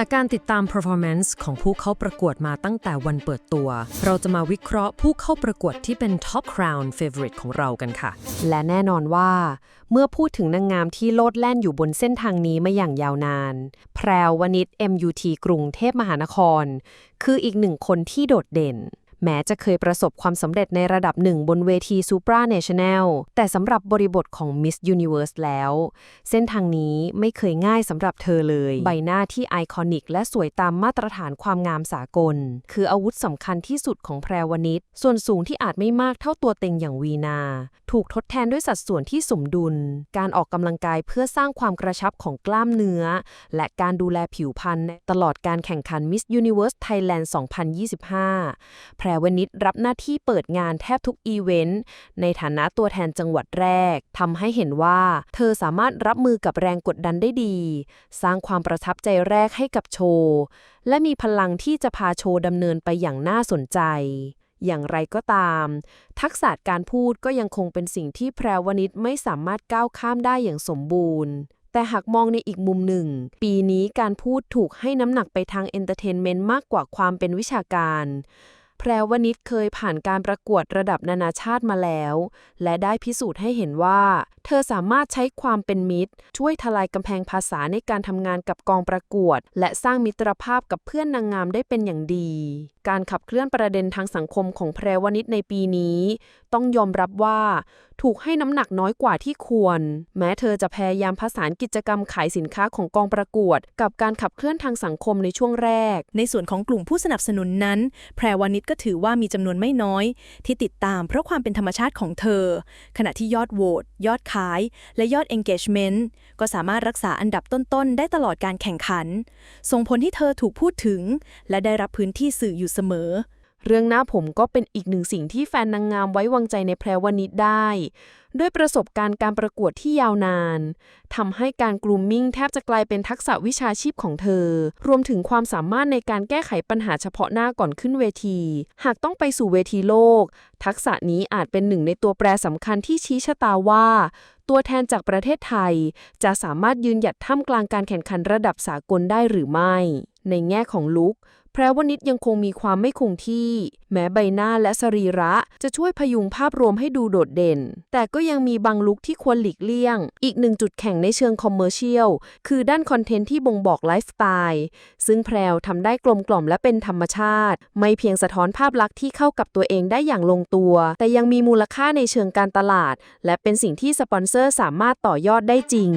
จากการติดตาม performance ของผู้เข้าประกวดมาตั้งแต่วันเปิดตัว เราจะมาวิเคราะห์ผู้เข้าประกวดที่เป็น top crown favorite ของเรากันค่ะ และแน่นอนว่า เมื่อพูดถึงนางงามที่โลดแล่นอยู่บนเส้นทางนี้มาอย่างยาวนาน แพรววนิช MUT กรุงเทพมหานคร คืออีกหนึ่งคนที่โดดเด่น แม้จะเคยประสบความสำเร็จในระดับหนึ่งบนเวที Supra National แต่สำหรับบริบทของ Miss Universe แล้ว เส้นทางนี้ไม่เคยง่ายสำหรับเธอเลย ใบหน้าที่ไอคอนิก และสวยตามมาตรฐานความงามสากล คืออาวุธสำคัญที่สุดของแพรวนิชส่วนสูงที่อาจไม่มากเท่าตัวเต็งอย่างวีนา ถูกทดแทนด้วยสัดส่วนที่สมดุล การออกกำลังกายเพื่อสร้างความกระชับของกล้ามเนื้อ และการดูแลผิวพรรณตลอดการแข่งขัน Miss Universe Thailand 2025รวนิชรับหน้าที่เปิดงานแทบทุกอีเวนต์ในฐานะตัวแทนจังหวัดแรกทำให้เห็นว่า เธอสามารถรับมือกับแรงกดดันได้ดี สร้างความประทับใจแรกให้กับโชว์ และมีพลังที่จะพาโชว์ดำเนินไปอย่างน่าสนใจอย่างไรก็ตาม ทักษะการพูดก็ยังคงเป็นสิ่งที่แพรวนิชไม่สามารถก้าวข้ามได้อย่างสมบูรณ์ แต่หากมองในอีกมุมหนึ่ง ปีนี้การพูดถูกให้น้ำหนักไปทางเอนเตอร์เทนเมนต์มากกว่าความเป็นวิชาการ แพรวนิชเคยผ่านการประกวดระดับนานาชาติมาแล้ว และได้พิสูจน์ให้เห็นว่า เธอสามารถใช้ความเป็นมิตร ช่วยทลายกำแพงภาษาในการทำงานกับกองประกวด และสร้างมิตรภาพกับเพื่อนนางงามได้เป็นอย่างดี การขับเคลื่อนประเด็นทางสังคมของแพรวนิชในปีนี้ต้องยอมรับว่า ถูกให้น้ำหนักน้อยกว่าที่ควร แม้เธอจะพยายามผสานกิจกรรมขายสินค้าของกองประกวด กับการขับเคลื่อนทางสังคมในช่วงแรก ในส่วนของกลุ่มผู้สนับสนุนนั้น แพรวานิชก็ถือว่ามีจำนวนไม่น้อย ที่ติดตามเพราะความเป็นธรรมชาติของเธอ ขณะที่ยอดโหวตยอดขาย และยอด engagement ก็สามารถรักษาอันดับต้นๆ ได้ตลอดการแข่งขัน ส่งผลที่เธอถูกพูดถึง และได้รับพื้นที่สื่ออยู่เสมอ เรื่องหน้าผมก็เป็นอีกหนึ่งสิ่งที่แฟนนางงามไว้วางใจในแพรวนิชได้ ด้วยประสบการณ์การประกวดที่ยาวนานทำให้การกรูมมิ่งแทบจะกลายเป็นทักษะวิชาชีพของเธอ รวมถึงความสามารถในการแก้ไขปัญหาเฉพาะหน้าก่อนขึ้นเวที หากต้องไปสู่เวทีโลก ทักษะนี้อาจเป็นหนึ่งในตัวแปรสำคัญที่ชี้ชะตาว่า ตัวแทนจากประเทศไทย จะสามารถยืนหยัดท่ามกลางการแข่งขันระดับสากลได้หรือไม่ ในแง่ของลุค แพรวนิชยังคงมีความไม่คงที่ แม้ใบหน้าและสรีระจะช่วยพยุงภาพรวมให้ดูโดดเด่น แต่ก็ยังมีบางลุคที่ควรหลีกเลี่ยง อีกหนึ่งจุดแข่งในเชิงคอมเมอร์เชียล คือด้านคอนเทนต์ที่บ่งบอกไลฟ์สไตล์ซึ่งแพรวทำได้กลมกล่อมและเป็นธรรมชาติ ไม่เพียงสะท้อนภาพลักษณ์ที่เข้ากับตัวเองได้อย่างลงตัว แต่ยังมีมูลค่าในเชิงการตลาด และเป็นสิ่งที่สปอนเซอร์สามารถต่อยอดได้จริง